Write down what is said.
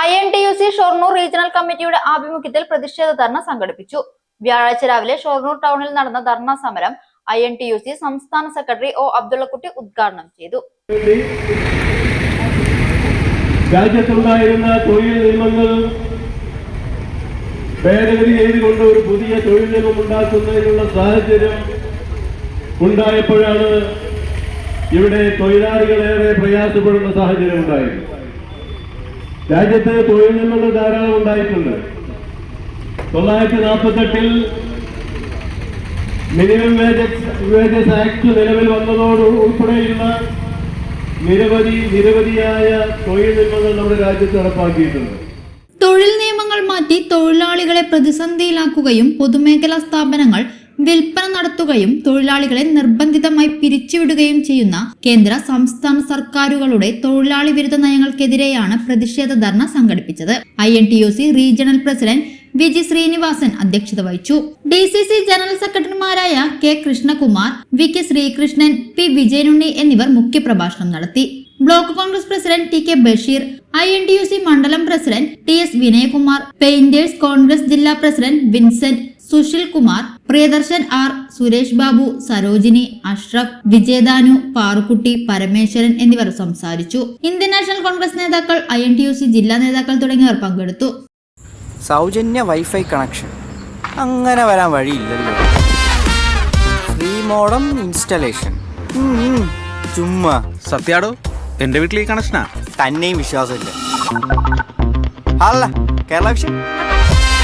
I N T U C Shoranur regional കമ്മിറ്റിയുടെ ആഭിമുഖ്യത്തിൽ പ്രതിഷേധ ധർണ സംഘടിപ്പിച്ചു. വ്യാഴാഴ്ച രാവിലെ ഷൊർണൂർ ടൗണിൽ നടന്ന ധർണ സമരം I N T U C സംസ്ഥാന സെക്രട്ടറി ഒ അബ്ദുള്ളക്കുട്ടി ഉദ്ഘാടനം ചെയ്തു. രാജ്യത്തുണ്ടായിരുന്ന തൊഴിൽ നിയമങ്ങൾ ഭേദഗതി ചെയ്തുകൊണ്ട് ഒരു പുതിയ തൊഴിൽ നിയമം ഉണ്ടാക്കുന്നതിനുള്ള സാഹചര്യം ഉണ്ടായപ്പോഴാണ് ഇവിടെ തൊഴിലാളികളേറെ പ്രയാസപ്പെടുന്ന സാഹചര്യം ഉണ്ടായത്. രാജ്യത്ത് തൊഴിൽ നിന്നുള്ള ധാരാളം ഉണ്ടായിട്ടുണ്ട്. തൊള്ളായിരത്തി നാൽപ്പത്തെട്ടിൽ മിനിമം വേജസ് വേജസ് ആക്ട് നിലവിൽ വന്നതോട് ഉൾപ്പെടെയുള്ള നിരവധി നിരവധിയായ തൊഴിൽ നിയമങ്ങൾ നമ്മുടെ രാജ്യത്ത് നടപ്പാക്കിയിട്ടുണ്ട്. തൊഴിൽ നിയമങ്ങൾ മാറ്റി തൊഴിലാളികളെ പ്രതിസന്ധിയിലാക്കുകയും പൊതുമേഖലാ സ്ഥാപനങ്ങൾ വിൽപ്പന നടത്തുകയും തൊഴിലാളികളെ നിർബന്ധിതമായി പിരിച്ചുവിടുകയും ചെയ്യുന്ന കേന്ദ്ര സംസ്ഥാന സർക്കാരുകളുടെ തൊഴിലാളി വിരുദ്ധ നയങ്ങൾക്കെതിരെയാണ് പ്രതിഷേധ ധർണ സംഘടിപ്പിച്ചത്. I N T U C regional president Viji Srinivasan അധ്യക്ഷത വഹിച്ചു. ഡി സി സി ജനറൽ സെക്രട്ടറിമാരായ K Krishnakumar V K Sreekrishnan P Vijayanunni എന്നിവർ മുഖ്യപ്രഭാഷണം നടത്തി. Block congress president T K Basheer I N T U C മണ്ഡലം president T S Vinayakumar painters congress ജില്ലാ president Vincent Sushil Kumar Priyadarshan R Suresh Babu Sarojini Ashraf Vijayadanu Parukutty Parameswaran എന്നിവർ സംസാരിച്ചു. Indian national Congress നേതാക്കൾ I N T U C ജില്ലാ നേതാക്കൾ തുടങ്ങിയവർ പങ്കെടുത്തു. സൗജന്യ വൈഫൈ കണക്ഷൻ. അങ്ങനെ വരാൻ വഴിയില്ലല്ലോ. Free modem installation. ചുമ്മാ. സത്യാടോ എന്റെ വീട്ടിൽ ഈ കണക്ഷനാ? തന്നെയും വിശ്വാസമില്ല. അല്ല കേരള വിഷൻ